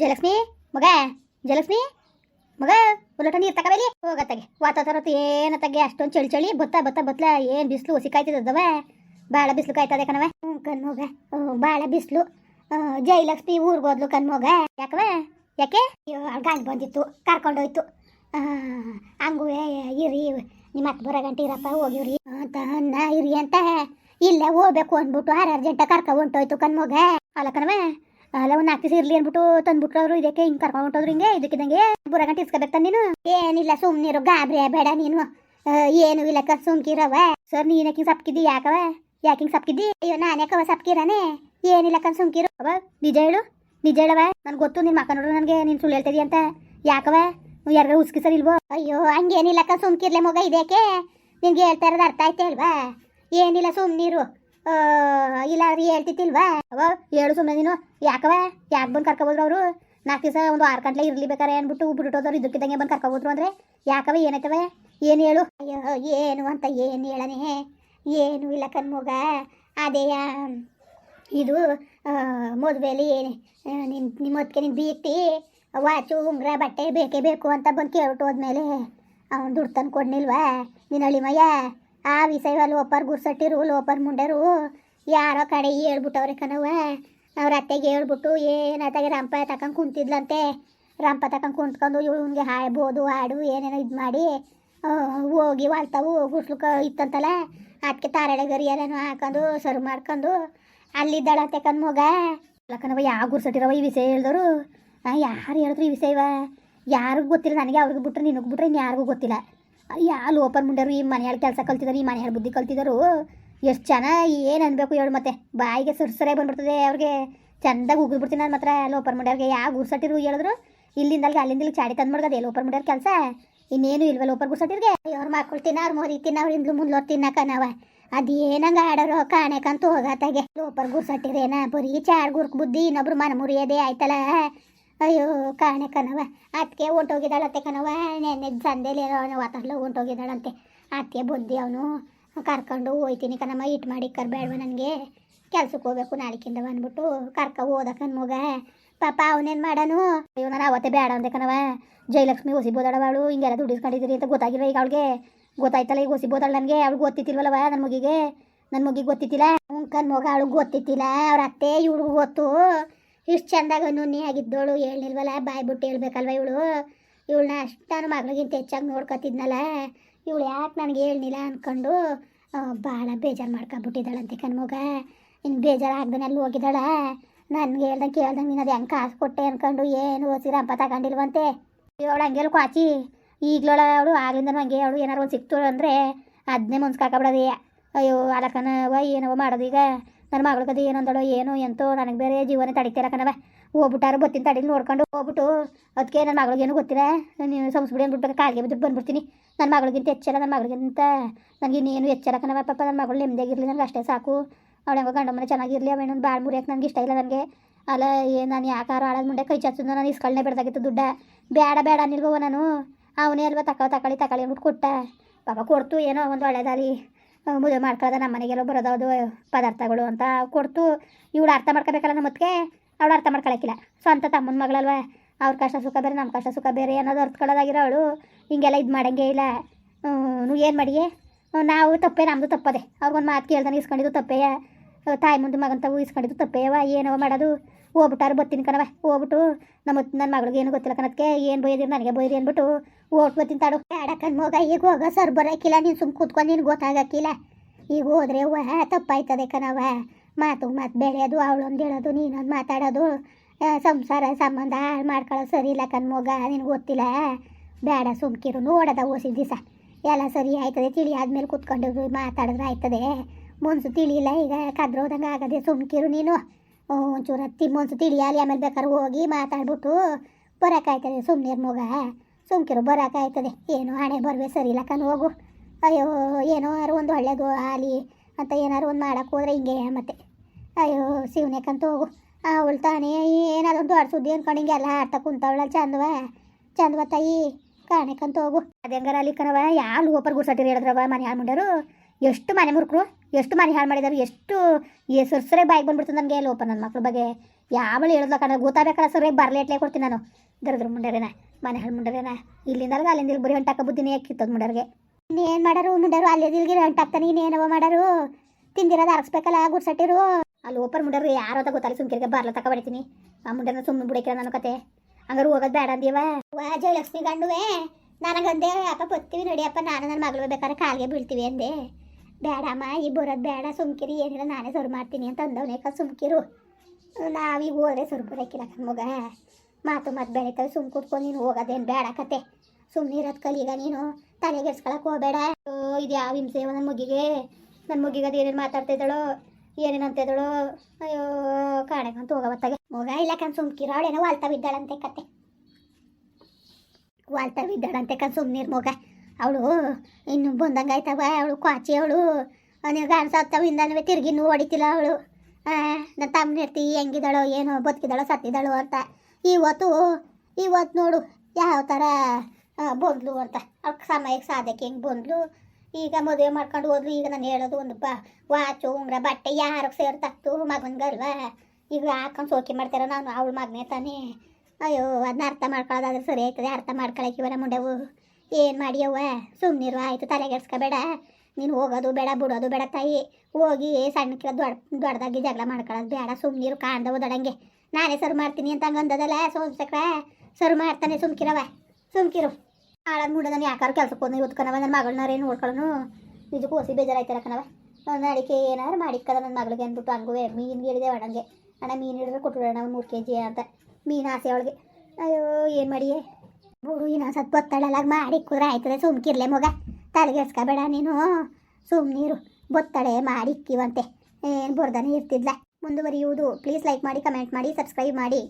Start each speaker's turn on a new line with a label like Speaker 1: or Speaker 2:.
Speaker 1: ಜಲಕ್ಷ್ಮಿ, ಮಗ ಜಲಕ್ಷ್ಮಿ, ಮಗ ಉಲ್ಲಟ ನೀರು ತಗಬೇಲಿ ಹೋಗತ್ತಾಗೆ ವಾತಾವರಣ ಏನ ತಗೆ? ಅಷ್ಟೊಂದು ಚಳಿ ಚಳಿ, ಬತ್ತ ಬತ್ತ, ಬತ್ಲ, ಏನು ಬಿಸಿಲು ಹುಸಿ ಕಾಯ್ತಿದ್ದವ ಭಾಳ ಬಿಸಿಲು ಕಾಯ್ತದೆ ಕಣವ ಹ್ಞೂ ಕಣ್ಮೋಗ ಭಾಳ ಬಿಸಿಲು. ಜಯಲಕ್ಷ್ಮಿ ಊರಿಗೆ ಹೋದ್ಲು ಕಣ್ಮೋಗ ಯಾಕವ ಯಾಕೆ? ಗಾಳಿ ಬಂದಿತ್ತು ಕರ್ಕೊಂಡೋಯ್ತು ಹಂಗೂ ಇರಿ, ನಿಮ್ಮ ಹತ್ತು ಬರೋ ಗಂಟೆ ಇರಪ್ಪ, ಹೋಗಿವ್ರಿ. ಅಂತ ಅನ್ನ ಇರಿ ಅಂತ. ಇಲ್ಲೇ, ಹೋಗ್ಬೇಕು ಅಂದ್ಬಿಟ್ಟು, ಆರು ಅರ್ಜೆಂಟ ಕರ್ಕ ಹೊಂಟೋಯ್ತು ಕಣ್ಮೋಗ ಅಲ್ಲ ಕಣವ ಅಲ್ಲ, ಒಂದು ನಾಲ್ಕು ದಿವಸ ಇರ್ಲಿ ಅಂದ್ಬಿಟ್ಟು ತಂದ್ಬಿಟ್ರು ಅವರು ಇದಕ್ಕೆ ಹಿಂಗೆ ಕರ್ಕೊಂಡು ಹೊಂಟೋದ್ರು ಹಿಂಗೆ ಇದಕ್ಕಿದಂಗೆ ಬುರ ಗಂಟೆ ಇಸ್ಕೋಬೇಕು ನೀನು. ಏನಿಲ್ಲ ಸುಮ್ಮನಿರು ಗಾಬ್ರಿ ಬೇಡ ನೀನು. ಏನು ಇಲ್ಲ ಕರ್ ಸುಮ್ಕಿರವ ಸರ್, ನೀನ್ ಯಾಕಿಂಗ್ ಸಪ್ಕಿದ್ದಿ ಯಾಕವ ಯಾಕಿಂಗ್ ಸಪ್ಕಿದ್ದಿ? ಅಯ್ಯೋ, ನಾನು ಯಾಕವ ಸಪ್ಕಿರಾನೆ? ಏನಿಲ್ಲ ಕನ್ ಸುಮ್ಕಿರು. ಅವ, ನಿಜ ಹೇಳು, ನಿಜ ಹೇಳವ ನನ್ಗೆ ಗೊತ್ತು ನಿನ್ ಮಕ್ಕ ನೋಡ್ರು ನನಗೆ ನೀನು ಸುಳ್ಳು ಹೇಳ್ತಿದಿ ಅಂತ. ಯಾಕವ ಯಾರು ಉಸ್ಕಿ ಸರ್ ಇಲ್ವೋ? ಅಯ್ಯೋ, ಹಂಗೇನಿಲ್ಲ ಕನ್ ಸುಮ್ಕಿರ್ಲೆ ಮಗ ಇದಕ್ಕೆ ನಿನ್ಗೆ ಹೇಳ್ತಾ ಇರೋದು ಅರ್ಥ ಆಯ್ತಾ ಇಲ್ವಾ? ಏನಿಲ್ಲ, ಸುಮ್ನಿರು. ಇಲ್ಲ ರೀ ಹೇಳ್ತಿತ್ತಿಲ್ವಾ ಅವ ಹೇಳು ಸುಮ್ಮನೆ ನೀನು. ಯಾಕವ ಯಾಕೆ ಬಂದು ಕರ್ಕೊಬೋದ್ರು ಅವರು? ನಾಲ್ಕು ದಿವಸ ಒಂದು ಆರು ಗಂಟ್ಲೆ ಇರಲಿ ಬೇಕಾರೆ ಅಂದ್ಬಿಟ್ಟು ಬಿಟ್ಟೋದವ್ರು ಇದಕ್ಕಿದ್ದಂಗೆ ಬಂದು ಕರ್ಕೊಬೋದ್ರು ಅಂದ್ರೆ ಯಾಕವ ಏನಾಯ್ತವ ಏನು ಹೇಳು? ಅಯ್ಯೋ, ಏನು ಅಂತ ಏನು ಹೇಳನೇ? ಏನು ಇಲ್ಲ ಕಣ್ಮಗ. ಅದೇಯ ಇದು ಮದುವೆಲಿ ನಿನ್ನ ನಿಮ್ಮ ಹೊತ್ತಿಗೆ ನಿನ್ನ ಬೀಕ್ತಿ ವಾಚು, ಉಂಗ್ರ, ಬಟ್ಟೆ ಬೇಕೇ ಬೇಕು ಅಂತ ಬಂದು ಕೇಳ್ಬಿಟ್ಟು ಹೋದ್ಮೇಲೆ, ಅವ್ನು ದುಡ್ಡು ತಂದು ಕೊಡ್ನಿಲ್ವಾ ನಿನ್ನ ಅಳಿಮಯ್ಯ? ಆ ವಿಷಯ ಲೋಪರ್ ಗುರ್ಸಟ್ಟಿರು, ಲೋಪರ್ ಮುಂಡೆರು, ಯಾರೋ ಕಡೆ ಹೇಳ್ಬಿಟ್ಟವ್ರೆ ಕಣವ ಅವ್ರ ಅತ್ತೆಗೆ ಹೇಳ್ಬಿಟ್ಟು ಏನಾಯ್ತಾಗೆ ರಂಪ ತಕೊಂಡು ಕುಂತಿದ್ಲಂತೆ. ರಂಪ ತಕೊಂಡು ಕುಂತ್ಕೊಂಡು ಇವ್ನಿಗೆ ಹಾಡ್ಬೋದು, ಹಾಡು, ಏನೇನೋ ಇದು ಮಾಡಿ. ಹೋಗಿ ವಾಲ್ತಾವು ಗುಡ್ಸ್ಲುಕ ಇತ್ತಂತಲ್ಲ ಅದಕ್ಕೆ ತಾರಳೆ ಗರಿ ಏನೇನೋ ಹಾಕೊಂಡು ಸರ್ವ್ ಮಾಡ್ಕೊಂಡು ಅಲ್ಲಿದ್ದಾಳಂತೆ ಕಣ್ ಮಗ ಲಕ್ಕನವ ಯಾವ ಗುರ್ಸಟ್ಟಿರವ ಈ ವಿಷಯ ಹೇಳಿದವರು ಯಾರು ಹೇಳಿದ್ರು ಈ ವಿಷಯವ? ಯಾರಿಗೂ ಗೊತ್ತಿಲ್ಲ, ನನಗೆ ಅವ್ರಿಗೆ ಬಿಟ್ರೆ ನಿನಗೆ ಬಿಟ್ರೆ ಇನ್ನು ಯಾರಿಗೂ ಗೊತ್ತಿಲ್ಲ. ಯಾ ಲೋಪರ್ ಮುಂಡರು ಈ ಮನೆಯಲ್ಲಿ ಕೆಲಸ ಕಲ್ತಿದ್ದಾರೆ ಈ ಮನೆಯಲ್ಲಿ ಬುದ್ಧಿ ಕಲ್ತಿದ್ದಾರು ಎಷ್ಟು ಜನ, ಏನು ಅನ್ಬೇಕು ಹೇಳು ಮತ್ತೆ. ಬಾಯಿಗೆ ಸುರ್ಸರೆ ಬಂದ್ಬಿಡ್ತದೆ, ಅವ್ರಿಗೆ ಚಂದಾಗಿ ಉಗಿದ್ಬಿಡ್ತೀನಿ ನಾನು ಮಾತ್ರ. ಲೋಪರ್ ಮುಂಡ್ಯಾರ್ಗೆ ಯಾವ ಗುರ್ಸಟ್ಟಿರು ಹೇಳಿದ್ರು. ಇಲ್ಲಿಂದ ಅಲ್ಲಿಗೆ ಅಲ್ಲಿಂದ ಚಾಡಿ ತಂದು ಮಾಡ್ಗದೆ ಲೋಪರ್ ಮುಂಡ್ಯಾರ ಕೆಲಸ. ಇನ್ನೇನು ಇಲ್ವ ಲೋಪರ್ ಗುರ್ಸಟ್ಟಿರ್ಗೆ. ಅವ್ರ ಮಕ್ಕಳು ತಿನ್ನವ್ರು ಮೋರಿ ತಿನ್ನವ್ರು ಇಂದ್ಲು ಮುಂದ್ಲೋರ್ ತಿನ್ನಕ ನಾವ. ಅದೇನಂಗ ಆಡೋರು ಕಾಣೆಕಂತ ಹೋಗತ್ತಾಗೆ ಲೋಪರ್ ಗುರ್ಸಟ್ಟಿರೇನ, ಬರೀ ಚಾಡ್ ಗುರ್ಕ್ ಬುದ್ಧಿ, ಇನ್ನೊಬ್ರು ಮನ ಮುರಿಯೋದೇ ಆಯ್ತಲ್ಲ. ಅಯ್ಯೋ, ಕಾಣೆ ಕಣವ ಅದಕ್ಕೆ ಹೊಂಟೋಗಿದ್ದಾಳಂತೆ ಕಣವ ನೆನ್ನೆ ಸಂದೇಲಿ ಅವನು ವಾತಾವರಣ ಹೊಂಟೋಗಿದ್ದಾಳಂತೆ ಅದಕ್ಕೆ ಬುದ್ಧಿ ಅವನು. ಕರ್ಕೊಂಡು ಹೋಯ್ತೀನಿ ಕನಮ್ಮ ಇಟ್ ಮಾಡಿ ಕರ್ಬೇಡ್ವ ನನಗೆ. ಕೆಲ್ಸಕ್ಕೆ ಹೋಗ್ಬೇಕು ನಾಳಿಕಿಂದ ಬಂದ್ಬಿಟ್ಟು. ಕರ್ಕ ಓದಕ್ಕನ್ ಮಗ. ಪಾಪ ಅವನೇನು ಮಾಡನು? ಅಯ್ಯೋ, ನಾನು ಅವತ್ತೇ ಬೇಡ ಅಂದೆ ಕಣವ ಜಯಲಕ್ಷ್ಮಿ ಹೊಸಿಬೋದಾಳವಳು ಹಿಂಗೆಲ್ಲ ದುಡಿಸ್ಕೊಂಡಿದ್ದೀರಿ ಅಂತ ಗೊತ್ತಾಗಿಲ್ಲ ಈಗ ಅವಳಿಗೆ? ಗೊತ್ತಾಯ್ತಲ್ಲ ಈಗ ಹೊಸಿಬೋದಳ ನನಗೆ? ಅವಳು ಗೊತ್ತಿತ್ತಿಲ್ವಲ್ಲವ ನನ್ನ ಮಗಿಗೆ? ನನ್ನ ಮಗಿಗೆ ಗೊತ್ತಿತ್ತಿಲ್ಲ? ಕನ್ ಮಗ, ಅವಳು ಗೊತ್ತಿತ್ತಿಲ್ಲ. ಅವ್ರ ಅತ್ತೆ, ಇವಳಿಗೂ ಗೊತ್ತು. ಇಷ್ಟು ಚಂದಾಗ ನುನ್ನಿ ಆಗಿದ್ದೋಳು ಹೇಳಿಲ್ವಲ್ಲ ಬಾಯ್ ಬಿಟ್ಟು ಹೇಳ್ಬೇಕಲ್ವ ಇವಳು? ಇವಳನ್ನ ಅಷ್ಟು ನಾನು ಮಗಳಿಗಿಂತ ಹೆಚ್ಚಾಗಿ ನೋಡ್ಕೊತಿದ್ನಲ್ಲ, ಇವಳು ಯಾಕೆ ನನಗೆ ಹೇಳಿಲ್ಲ ಅಂದ್ಕೊಂಡು ಭಾಳ ಬೇಜಾರು ಮಾಡ್ಕೊಂಬಿಟ್ಟಿದ್ದಾಳಂತೆ ಕಣ್ಮಗ. ಇನ್ನು ಬೇಜಾರು ಆಗ್ದೇ ಅಲ್ಲಿ ಹೋಗಿದ್ದಾಳ. ನನಗೆ ಹೇಳ್ದಂಗೆ ಕೇಳ್ದಂಗೆ ನೀನು ಅದು ಹೆಂಗೆ ಕಾಸು ಕೊಟ್ಟೆ ಅಂದ್ಕೊಂಡು ಏನು ಓಸಿರ ಹಬ್ಬ ತಗೊಂಡಿಲ್ವಂತೆ? ಇವಳು ಹಂಗೆಲ್ಲ ಕ್ವಾಚಿ ಈಗಲೋಳ ಅವಳು ಆಗ್ಲಿಂದನೂ ಹಂಗೆ ಅವಳು ಏನಾರು ಒಂದು ಸಿಕ್ತು ಅಂದರೆ ಅದನ್ನೇ ಮುನ್ಸ್ಕಾಕಬಿಡೋದೇ ಅಯ್ಯೋ ಅದಕ್ಕನ ಏನವ ಮಾಡೋದು ಈಗ? ನನ್ನ ಮಗಳಿಗದು ಏನಂದಳು ಏನೋ ಎಂತೋ ನನಗೆ ಬೇರೆ ಜೀವನ ತಡಿತೀರ ಕಣವ ಹೋಗ್ಬಿಟ್ಟಾರು, ಬತ್ತಿನ ತಡಿಲಿ ನೋಡ್ಕೊಂಡು ಹೋಗ್ಬಿಟ್ಟು ಅದಕ್ಕೆ ನನ್ನ ಮಗಳಿಗೇನು ಗೊತ್ತಿಲ್ಲ. ನೀನು ಸಂಸ್ಬಿಡಿ ಅಂದ್ಬಿಟ್ಟು ಕಾಲಿಗೆ ಬಿದ್ದು ಬಂದ್ಬಿಡ್ತೀನಿ. ನನ್ನ ಮಗಳಿಗಿಂತ ಎಚ್ಚರ, ನನ್ನ ಮಗಳಿಗಿಂತ ನನಗೆ ಇನ್ನೇನು ಎಚ್ಚರ ಪಾಪ ನನ್ನ ಮಗಳು ನೆಮ್ಮದಿಯಾಗಿರಲಿ, ನನಗೆ ಅಷ್ಟೇ ಸಾಕು. ಅವಳು ಹೆಂಗೋ ಗಂಡ ಮನೆ ಚೆನ್ನಾಗಿರಲಿ ಅವೇನೊಂದು ಭಾಳ ಮುರಿಯಕ್ಕೆ ನನಗೆ ಇಷ್ಟ ಇಲ್ಲ ನನಗೆ. ಅಲ್ಲ ಏನು ನಾನು ಯಾಕಾರ ಆಳದ ಮುಂದೆ ಕೈ ಚಚ್ಚುದು ನಾನು ಇಸ್ಕೊಳ್ಳೆ ಬಿಡ್ದಾಗಿತ್ತು ದುಡ್ಡ. ಬೇಡ ಬೇಡ ನಿಲ್ಗವ ನಾನು. ಅವನೇ ಅಲ್ವಾ ತಕ ತಕೊಳ್ಳಿ ತಕೊಳ್ಳಿ ಅಂದ್ಬಿಟ್ಟು ಕೊಟ್ಟ. ಪಾಪ ಕೊಡ್ತು ಏನೋ ಒಂದು ಒಳ್ಳೇದಾಗಲಿ ಮದುವೆ ಮಾಡ್ಕೊಳ್ಳೋದ ನಮ್ಮ ಮನೆಗೆಲ್ಲ ಬರೋದದು ಪದಾರ್ಥಗಳು ಅಂತ ಕೊಡ್ತು. ಇವಳು ಅರ್ಥ ಮಾಡ್ಕೋಬೇಕಲ್ಲ ನಮ್ಮ ಅವಳು ಅರ್ಥ ಮಾಡ್ಕೊಳಕ್ಕಿಲ್ಲ ಸ್ವಂತ ತಮ್ಮನ ಮಗಳಲ್ವ? ಅವ್ರ ಕಷ್ಟ ಸುಖ ಬೇರೆ, ನಮ್ಮ ಕಷ್ಟ ಸುಖ ಬೇರೆ ಅನ್ನೋದು ಅರ್ಥಕೊಳ್ಳೋದಾಗಿರೋ ಅವಳು. ಹಿಂಗೆಲ್ಲ ಇದು ಮಾಡಂಗೆ ಇಲ್ಲ. ನೀವು ಏನು ಮಾಡಿಯೇ? ನಾವು ತಪ್ಪೇ ನಮ್ಮದು ತಪ್ಪದೆ. ಅವ್ರಿಗೊಂದು ಮಾತು ಕೇಳ್ದಾನೆ ಇಸ್ಕೊಂಡಿದ್ದು ತಪ್ಪೇ ತಾಯಿ ಮುಂದೆ ಮಗನ ತಾವು ಇಸ್ಕೊಂಡಿದ್ದು ತಪ್ಪೇಯವ ಏನವ ಮಾಡೋದು? ಹೋಗ್ಬಿಟ್ಟಾರು ಬತ್ತೀನಿ ಕಣವ ಹೋಗ್ಬಿಟ್ಟು ನಮ್ಮ ನನ್ನ ಮಗಳಿಗೆ ಏನು ಗೊತ್ತಿಲ್ಲ ಕಣಕ್ಕೆ ಏನು ಬೈದಿರಿ ನನಗೆ ಬೈರಿ ಅಂದ್ಬಿಟ್ಟು ಓಟ್ ಬತ್ತೀನಿ ತಾಡು. ಆಡಕನ್ ಮಗ, ಈಗ ಹೋಗ, ಸರ್ ಬರೋಕ್ಕಿಲ್ಲ ನೀನು ಸುಮ್ ಕೂತ್ಕೊಂಡು ನಿನ್ಗೆ ಗೊತ್ತಾಗಕ್ಕಿಲ್ಲ. ಈಗ ಹೋದ್ರೆ ವ ತಪ್ಪಾಯ್ತದೆ ಕಣವ ಮಾತು ಮಾತು ಬೆಳೆಯೋದು, ಅವಳೊಂದು ಹೇಳೋದು, ನೀನೊಂದು ಮಾತಾಡೋದು. ಸಂಸಾರ ಸಂಬಂಧ ಹಾಳು ಮಾಡ್ಕೊಳ್ಳೋ ಸರಿ ಇಲ್ಲ ಕಣ್ ಮಗ, ನಿನ್ಗೆ ಗೊತ್ತಿಲ್ಲ. ಬೇಡ ಸುಮ್ಕಿರು ನೋಡದ ಓಸಿದ ದಿವಸ ಎಲ್ಲ ಸರಿ ಆಯ್ತದೆ, ತಿಳಿ ಆದ್ಮೇಲೆ ಕೂತ್ಕೊಂಡು ಮಾತಾಡಿದ್ರೆ ಆಯ್ತದೆ. ಮುನ್ಸು ತಿಳಿಯಿಲ್ಲ, ಈಗ ಕದ್ರೋದಂಗೆ ಆಗದೆ ಸುಮ್ಕಿರು ನೀನು. ಒಂಚೂರು ಹತ್ತಿ ಮುನ್ಸು ತಿಳಿಯಾಲಿ, ಆಮೇಲೆ ಬೇಕಾದ್ರೆ ಹೋಗಿ ಮಾತಾಡ್ಬಿಟ್ಟು ಬರೋಕ್ಕಾಯ್ತದೆ ಸುಮ್ಮನೆ ಮಗ. ಸುಮ್ಕಿರು ಬರೋಕ್ಕಾಯ್ತದೆ ಏನು ಹಣೆ ಬರವೆ ಸರಿ ಇಲ್ಲ ಕಣ್ ಹೋಗು. ಅಯ್ಯೋ, ಏನೋ ಒಂದು ಒಳ್ಳೇದು ಆಲಿ ಅಂತ ಏನಾರು ಒಂದು ಮಾಡಕ್ಕೆ ಹೋದ್ರೆ ಹಿಂಗೆ ಮತ್ತೆ. ಅಯ್ಯೋ ಶಿವನೇಕಂತ ಹೋಗು. ಅವಳು ತಾನೇ ಏನಾದೊಂದು ದೊಡ್ಡ ಸುದ್ದಿ ಅನ್ಕೊಂಡು ಹಿಂಗೆಲ್ಲ ಆಡ್ತಾ ಕುಂತವಳ ಚಂದವ. ಚಂದವ ತಾಯಿ ಕಾಣಕ್ಕಂತ ಹೋಗು. ಅದಂಗಾರ ಅಲ್ಲಿ ಕಣವ ಯಾವ ಲೋಪರ್ ಗುಡ್ಸಟ್ಟಿ ಹೇಳಿದ್ರವ ಮನೆ ಹಾಳು ಮಾಡ್ಯಾರು? ಎಷ್ಟು ಮನೆ ಮುರುಕರು, ಎಷ್ಟು ಮನೆ ಹಾಳು ಮಾಡಿದಾರು, ಎಷ್ಟು ಸುರ್ಸರೆ ಬಾಯಿಗೆ ಬಂದ್ಬಿಡ್ತದೆ ನನಗೆ ಲೋಪ ನನ್ನ ಮಕ್ಳ ಬಗ್ಗೆ. ಯಾವಳು ಹೇಳಿದ್ಲ ಕಣ ಗೊತ್ತಾಗಬೇಕಲ್ಲ ಸರ್ ಬರ್ಲೇಟ್ಲೆ ಕೊಡ್ತೀನಿ ನಾನು. ದರದ್ರ ಮುಂಡರೇನ ಮನೆ ಹಾಳು ಮುಂಡರೇನ. ಇಲ್ಲಿಂದ ಅಲ್ಲಿಂದ ಇಲ್ಲಿ ಬರೀ ಹೊಂಟಾಕ ಬುದ್ಧಿನೇ ಯಾಕಿತ್ತದ ಮುಂಡರ್ಗೆ. ಇನ್ನೇನು ಮಾಡಾರು ಮುಂಡರು? ಅಲ್ಲಿ ಇಲ್ಗಿರ ಹೊಂಟಾಕ್ತಾನೆ ಇನ್ನೇನವ ಮಾಡಾರು? ತಿಂದಿರೋದು ಅರಸ್ಬೇಕಲ್ಲ ಗುಡ್ಸಟ್ಟಿರು? ಅಲ್ಲಿ ಓಪರ್ ಮುಂಡರು ಯಾರೋ ಅಂತ ಗೊತ್ತಲ್ಲ ಸುಮ್ಕಿರಿಗೆ ಬರ್ಲ ತಕ ಬಡಿತೀನಿ ಆ ಮುಂಡರ್ನ ಸುಮ್ಮನೆ ಬಿಡಕಿರ ನನ್ನ ಕತೆ. ಹಂಗಾರು ಹೋಗೋದು ಬೇಡ ಅಂದೀವ ವಾ, ಜಯಲಕ್ಷ್ಮಿ ಗಂಡುವೆ ನನಗಂದೆ ಅಪ್ಪ ಬತ್ತೀವಿ ನಡಿಯಪ್ಪ ನಾನು ನನ್ನ ಮಗಳು ಬೇಕಾದ್ರೆ ಕಾಲಿಗೆ ಬೀಳ್ತೀವಿ ಅಂದೆ. ಬೇಡಮ್ಮ, ಈ ಬರೋದು ಬೇಡ, ಸುಮ್ಕಿರಿ, ಏನಿಲ್ಲ, ನಾನೇ ಸರ್ ಮಾಡ್ತೀನಿ ಅಂತ ಅಂದವನೇಕ ಸುಮ್ಕಿರು. ನಾವೀಗ ಹೋದ್ರೆ ಸರ್ ಬರೋಕ್ಕಿಲ್ಲ ಮಗ. ಮಾತು ಮಾತು ಬೆಳೀತವೆ, ಸುಮ್ ಕೂತ್ಕೊಂಡು ನೀನು ಹೋಗೋದೇನು ಬೇಡ ಕತೆ. ಸುಮ್ಮನೆ ಇರೋದು ಕಲೀಗ ನೀನು. ತಲೆಗೆಡ್ಸ್ಕೊಳಕ್ಕೆ ಹೋಗಬೇಡ. ಇದು ಯಾವ ಹಿಂಸೆ ನನ್ನ ಮುಗಿಗೆ? ನನ್ನ ಮುಗಿಗದು ಅದು ಏನೇನು ಮಾತಾಡ್ತಿದ್ದಳು ಏನೇನು ಅಂತಿದ್ದಳು ಅಯ್ಯೋ ಕಾಣೆಗಂತ ಹೋಗವತ್ತಾಗೆ ಮಗ, ಇಲ್ಲ ಕಣ್ ಸುಮ್ಕಿರೋ ಅವಳೇನೋ ವಾಲ್ತಾ ಬಿದ್ದಾಳಂತೆ ಕತೆ. ವಾಲ್ತಾ ಬಿದ್ದಾಳಂತೆ ಕಣ್ ಸುಮ್ಮನಿರ್ ಮಗ. ಅವಳು ಇನ್ನು ಬಂದಂಗೆ ಆಯ್ತವ ಅವಳು ಕ್ವಾಚಿ ಅವಳು. ಕಾಣಿಸತ್ತವಿಂದನೂ ತಿರುಗಿ ತಿರ್ಗಿ ಹೊಡಿತಿಲ್ಲ ಅವಳು. ನನ್ನ ತಮ್ಮನ ಇರ್ತಿ ಹೆಂಗಿದ್ದಾಳೋ ಏನೋ ಬದುಕಿದ್ದಾಳೋ ಸತ್ತಿದ್ದಾಳೋ ಅಂತ. ಇವತ್ತು ಇವತ್ತು ನೋಡು ಯಾವ ಥರ ಬಂದ್ಲು ಅಂತ. ಅವ್ಕೆ ಸಮಯಕ್ಕೆ ಸಾಧಕ್ಕೆ ಹೆಂಗೆ ಬಂದ್ಲು? ಈಗ ಮದುವೆ ಮಾಡ್ಕೊಂಡು ಹೋದ್ಲು, ಈಗ ನಾನು ಹೇಳೋದು ಒಂದು ಬ, ವಾಚು, ಉಂಗ್ರ, ಬಟ್ಟೆ ಯಾರಿಗೆ ಸೇರ್ತತ್ತು ಮಗನ್ಗಲ್ವಾ? ಈಗ ಹಾಕೊಂಡು ಸೋಕಿ ಮಾಡ್ತಾರ ನಾನು, ಅವಳು ಮಗನೇ ತಾನೇ. ಅಯ್ಯೋ ಅದನ್ನ ಅರ್ಥ ಮಾಡ್ಕೊಳ್ಳೋದಾದ್ರೆ ಸರಿ ಆಯ್ತದೆ, ಅರ್ಥ ಮಾಡ್ಕೊಳಕ್ಕೆ ಇವರ ಮುಂಡೆವು. ಏನು ಮಾಡಿಯವ್ವ? ಸುಮ್ಮನಿರು ಆಯಿತು, ತಲೆಗೆಡ್ಸ್ಕೋಬೇಡ. ನೀನು ಹೋಗೋದು ಬೇಡ, ಬಿಡೋದು ಬೇಡ ತಾಯಿ. ಹೋಗಿ ಸಣ್ಣಕ್ಕೆ ದೊಡ್ಡ, ದೊಡ್ಡದಾಗಿ ಜಗಳ ಮಾಡ್ಕೊಳ್ಳೋದು ಬೇಡ ಸುಮ್ಮನಿರು ಕಾಣ್ದ ಓದಾಡಂಗೆ ನಾನೇ ಸರ್ ಮಾಡ್ತೀನಿ ಅಂತ ಹಂಗಂದದಲ್ಲ ಸೋಮ್ಸಕ್ರ ಸರ್ ಮಾಡ್ತಾನೆ ಸುಮ್ಕಿರವ ಸುಮ್ಕಿರು. ಆಳಾದ ಮುಂಡೆ ನಾನು ಯಾಕಾರು ಕೆಲ್ಸಕ್ಕೆ ಹೋದ ಇವತ್ತು ನನ್ನ ನನ್ನ ಮಗಳನ್ನಾರೇ ನೋಡ್ಕೊಳ್ಳೋನು ನಿಜಕ್ಕೂ ಹೊಸಿ ಬೇಜಾರಾಯ್ತಾರ ಕಣವ ಒಂದು ಅಡಿಕೆ ಏನಾರು ಮಾಡಿಕ್ಕದ ನನ್ನ ಮಗಳಿಗೆ ಅಂದ್ಬಿಟ್ಟು ಹಂಗೂ ಮೀನು ಹೇಳಿದೆ ಒಣಂಗೆ. ಅಣ್ಣ, ಮೀನು ಹಿಡಿದ್ರೆ ಕೊಟ್ಬಿಡೋಣ ಒಂದು ಮೂರು ಕೆ ಜಿ ಅಂತ. ಮೀನು ಆಸೆ ಅವಳಿಗೆ. ಅಯ್ಯೋ, ಏನು ಮಾಡಿಯೇ? ಬುಡು ಇನ್ನೊಂದು ಸ್ವಲ್ಪ ಬೊತ್ತಳೆಲ್ಲ ಮಾಡಿ ಕುದ್ರೆ ಆಯ್ತದೆ, ಸುಮ್ಕಿರ್ಲೆ ಮಗ. ತಲೆಗೆಡ್ಸ್ಕೋಬೇಡ ನೀನು. ಸುಮ್ಮನೀರು ಬೊತ್ತಳೆ ಮಾಡಿಕ್ಕಿವಂತೆ ಏನು ಬರ್ದಾನೆ ಇರ್ತಿದ್ಲ. ಮುಂದುವರಿಯುವುದು. ಪ್ಲೀಸ್ ಲೈಕ್ ಮಾಡಿ ಕಮೆಂಟ್ ಮಾಡಿ ಸಬ್ಸ್ಕ್ರೈಬ್ ಮಾಡಿ.